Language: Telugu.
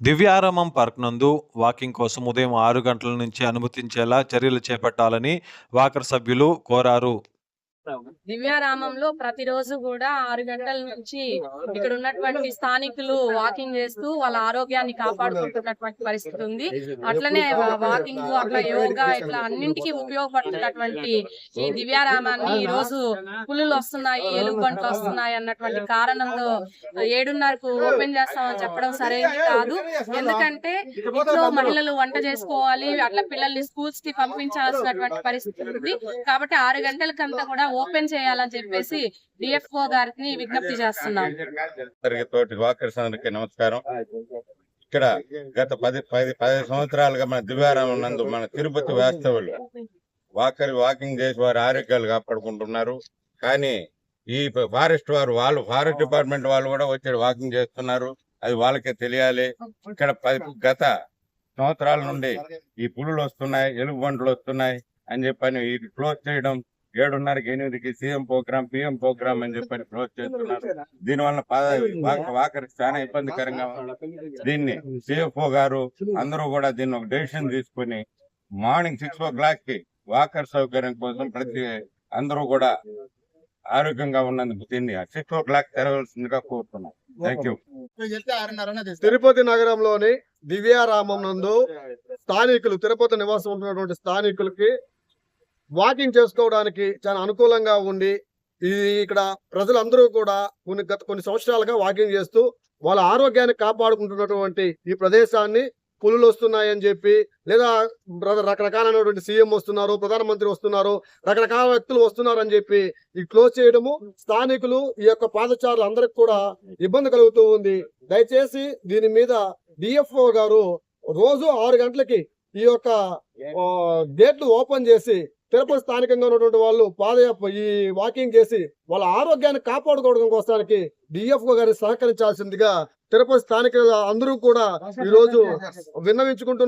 దివ్యారామం పార్క్ నందు వాకింగ్ కోసం ఉదయం ఆరు గంటల నుంచి అనుమతించేలా చర్యలు చేపట్టాలని వాకర్ సభ్యులు కోరారు. దివ్యారామంలో ప్రతిరోజు కూడా ఆరు గంటల నుంచి ఇక్కడ ఉన్నటువంటి స్థానికులు వాకింగ్ చేస్తూ వాళ్ళ ఆరోగ్యాన్ని కాపాడుకుంటున్నటువంటి పరిస్థితి ఉంది. అట్లనే వాకింగ్ అట్లా యోగా ఇట్లా అన్నింటికి ఉపయోగపడుతున్నటువంటి ఈ దివ్యారామాన్ని ఈ రోజు పులులు వస్తున్నాయి ఎలుగుబంట్లు వస్తున్నాయి అన్నటువంటి కారణంతో ఏడున్నరకు ఓపెన్ చేస్తామని చెప్పడం సరైనది కాదు. ఎందుకంటే ఇంట్లో మహిళలు వంట చేసుకోవాలి అట్లా పిల్లల్ని స్కూల్స్కి పంపించాల్సినటువంటి పరిస్థితి ఉంది. కాబట్టి ఆరు గంటలకంతా కూడా ఓపెన్ చేయాలని చెప్పేసి డిఎఫ్ఓ గారికి విజ్ఞప్తి చేస్తున్నాం. నమస్కారం. ఇక్కడ గత పది పది పది సంవత్సరాలుగా మన దివ్యారామం నందు మన తిరుపతి వాస్తవులు వాకరి వాకింగ్ చేసి వారి ఆరోగ్యాలు కాపాడుకుంటున్నారు. కానీ ఈ ఫారెస్ట్ వారు వాళ్ళు ఫారెస్ట్ డిపార్ట్మెంట్ వాళ్ళు కూడా వచ్చి వాకింగ్ చేస్తున్నారు. అది వాళ్ళకే తెలియాలి. ఇక్కడ పది గత సంవత్సరాల నుండి ఈ పులులు వస్తున్నాయి ఎలుగు ఎలుగుబంట్లు వస్తున్నాయి అని చెప్పని ఇది క్లోజ్ చేయడం ఏడున్నరకి ఎనిమిదికి సీఎం ప్రోగ్రామ్ పిఎం ప్రోగ్రామ్ అని చెప్పని క్లోజ్ చేస్తున్నారు దీనివల్ల వాకర్ చాలా ఇబ్బందికరంగా ఉంది. దీన్ని సిఎఫ్ఓ గారు అందరూ కూడా దీన్ని ఒక డెసిషన్ తీసుకుని మార్నింగ్ సిక్స్ ఓ క్లాక్కి వాకర్ సౌకర్యం కోసం ప్రతి అందరూ కూడా ఆరోగ్యంగా ఉన్నందుకు దీన్ని సిక్స్ ఓ క్లాక్ తెరవలసిందిగా కోరుతున్నాం. థ్యాంక్ యూ తిరుపతి నగరంలోని దివ్యారామం నందు స్థానికులు తిరుపతి నివాసం ఉంటున్నటువంటి స్థానికులకి వాకింగ్ చేసుకోవడానికి చాలా అనుకూలంగా ఉండి ఈ ఇక్కడ ప్రజలందరూ కూడా కొన్ని గత కొన్ని సంవత్సరాలుగా వాకింగ్ చేస్తూ వాళ్ళ ఆరోగ్యాన్ని కాపాడుకుంటున్నటువంటి ఈ ప్రదేశాన్ని పులులు వస్తున్నాయని చెప్పి లేదా బ్ర- రకరకాలైనటువంటి సీఎం వస్తున్నారు ప్రధానమంత్రి వస్తున్నారు రకరకాల వ్యక్తులు వస్తున్నారు అని చెప్పి ఈ క్లోజ్ చేయడము స్థానికులు ఈ యొక్క పాదచారులు అందరికి కూడా ఇబ్బంది కలుగుతూ ఉంది. దయచేసి దీని మీద డిఎఫ్ఓ గారు రోజు ఆరు గంటలకి ఈ యొక్క గేట్లు ఓపెన్ చేసి తిరుపతి స్థానికంగా ఉన్నటువంటి వాళ్ళు పాదయాత్ర ఈ వాకింగ్ చేసి వాళ్ళ ఆరోగ్యాన్ని కాపాడుకోవడం కోసానికి డిఎఫ్ఓ గారిని సహకరించాల్సిందిగా తిరుపతి స్థానిక అందరూ కూడా ఈ రోజు విన్నవించుకుంటున్నారు.